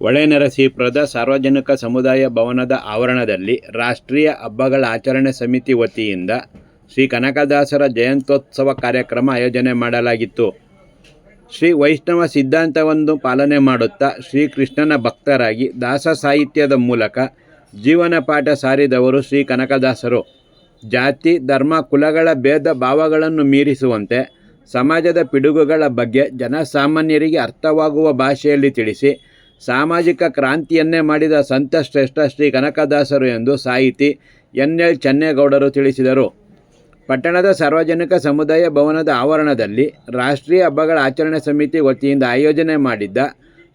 ಹೊಳೆನರಸೀಪುರದ ಸಾರ್ವಜನಿಕ ಸಮುದಾಯ ಭವನದ ಆವರಣದಲ್ಲಿ ರಾಷ್ಟ್ರೀಯ ಹಬ್ಬಗಳ ಆಚರಣೆ ಸಮಿತಿ ವತಿಯಿಂದ ಶ್ರೀ ಕನಕದಾಸರ ಜಯಂತ್ಯೋತ್ಸವ ಕಾರ್ಯಕ್ರಮ ಆಯೋಜನೆ ಮಾಡಲಾಗಿತ್ತು. ಶ್ರೀ ವೈಷ್ಣವ ಸಿದ್ಧಾಂತವನ್ನು ಪಾಲನೆ ಮಾಡುತ್ತಾ ಶ್ರೀಕೃಷ್ಣನ ಭಕ್ತರಾಗಿ ದಾಸ ಸಾಹಿತ್ಯದ ಮೂಲಕ ಜೀವನ ಪಾಠ ಸಾರಿದವರು ಶ್ರೀ ಕನಕದಾಸರು. ಜಾತಿ, ಧರ್ಮ, ಕುಲಗಳ ಭೇದ ಭಾವಗಳನ್ನು ಮೀರಿಸುವಂತೆ ಸಮಾಜದ ಪಿಡುಗುಗಳ ಬಗ್ಗೆ ಜನಸಾಮಾನ್ಯರಿಗೆ ಅರ್ಥವಾಗುವ ಭಾಷೆಯಲ್ಲಿ ತಿಳಿಸಿ ಸಾಮಾಜಿಕ ಕ್ರಾಂತಿಯನ್ನೇ ಮಾಡಿದ ಸಂತ ಶ್ರೇಷ್ಠ ಶ್ರೀ ಕನಕದಾಸರು ಎಂದು ಸಾಹಿತಿ ಎನ್ ಎಲ್ ಚನ್ನೇಗೌಡರು ತಿಳಿಸಿದರು. ಪಟ್ಟಣದ ಸಾರ್ವಜನಿಕ ಸಮುದಾಯ ಭವನದ ಆವರಣದಲ್ಲಿ ರಾಷ್ಟ್ರೀಯ ಹಬ್ಬಗಳ ಆಚರಣೆ ಸಮಿತಿ ವತಿಯಿಂದ ಆಯೋಜನೆ ಮಾಡಿದ್ದ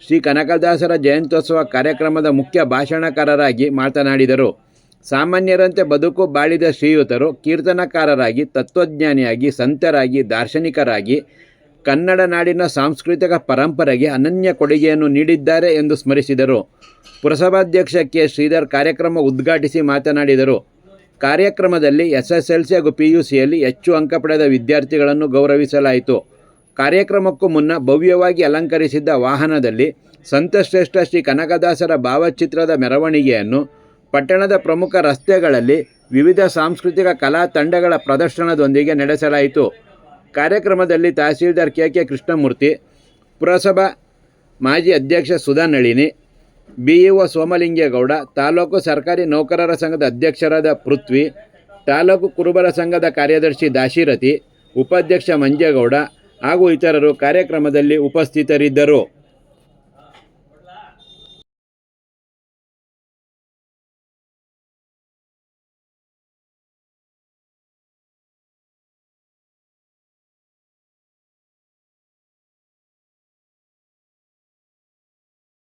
ಶ್ರೀ ಕನಕದಾಸರ ಜಯಂತ್ಯೋತ್ಸವ ಕಾರ್ಯಕ್ರಮದ ಮುಖ್ಯ ಭಾಷಣಕಾರರಾಗಿ ಮಾತನಾಡಿದರು. ಸಾಮಾನ್ಯರಂತೆ ಬದುಕು ಬಾಳಿದ ಶ್ರೀಯುತರು ಕೀರ್ತನಕಾರರಾಗಿ, ತತ್ವಜ್ಞಾನಿಯಾಗಿ, ಸಂತರಾಗಿ, ದಾರ್ಶನಿಕರಾಗಿ ಕನ್ನಡ ನಾಡಿನ ಸಾಂಸ್ಕೃತಿಕ ಪರಂಪರೆಗೆ ಅನನ್ಯ ಕೊಡುಗೆಯನ್ನು ನೀಡಿದ್ದಾರೆ ಎಂದು ಸ್ಮರಿಸಿದರು. ಪುರಸಭಾಧ್ಯಕ್ಷ ಕೆ. ಶ್ರೀಧರ್ ಕಾರ್ಯಕ್ರಮ ಉದ್ಘಾಟಿಸಿ ಮಾತನಾಡಿದರು. ಕಾರ್ಯಕ್ರಮದಲ್ಲಿ ಎಸ್ ಎಸ್ ಎಲ್ ಸಿ ಹಾಗೂ ಪಿ ಯು ಸಿಯಲ್ಲಿ ಹೆಚ್ಚು ಅಂಕ ಪಡೆದ ವಿದ್ಯಾರ್ಥಿಗಳನ್ನು ಗೌರವಿಸಲಾಯಿತು. ಕಾರ್ಯಕ್ರಮಕ್ಕೂ ಮುನ್ನ ಭವ್ಯವಾಗಿ ಅಲಂಕರಿಸಿದ್ದ ವಾಹನದಲ್ಲಿ ಸಂತಶ್ರೇಷ್ಠ ಶ್ರೀ ಕನಕದಾಸರ ಭಾವಚಿತ್ರದ ಮೆರವಣಿಗೆಯನ್ನು, ಪಟ್ಟಣದ ಪ್ರಮುಖ ರಸ್ತೆಗಳಲ್ಲಿ ವಿವಿಧ ಸಾಂಸ್ಕೃತಿಕ ಕಲಾ ತಂಡಗಳ ಪ್ರದರ್ಶನದೊಂದಿಗೆ ನಡೆಸಲಾಯಿತು. ಕಾರ್ಯಕ್ರಮದಲ್ಲಿ ತಹಸೀಲ್ದಾರ್ ಕೆ ಕೆ ಕೃಷ್ಣಮೂರ್ತಿ, ಪುರಸಭಾ ಮಾಜಿ ಅಧ್ಯಕ್ಷ Sudha Nalini B E O Somalingegowda, taluk ಸರ್ಕಾರಿ ನೌಕರರ ಸಂಘದ ಅಧ್ಯಕ್ಷರಾದ ಪೃಥ್ವಿ, ತಾಲೂಕು ಕುರುಬರ ಸಂಘದ ಕಾರ್ಯದರ್ಶಿ ದಾಶಿರಥಿ, ಉಪಾಧ್ಯಕ್ಷ ಮಂಜೇಗೌಡ ಹಾಗೂ ಇತರರು ಕಾರ್ಯಕ್ರಮದಲ್ಲಿ ಉಪಸ್ಥಿತರಿದ್ದರು.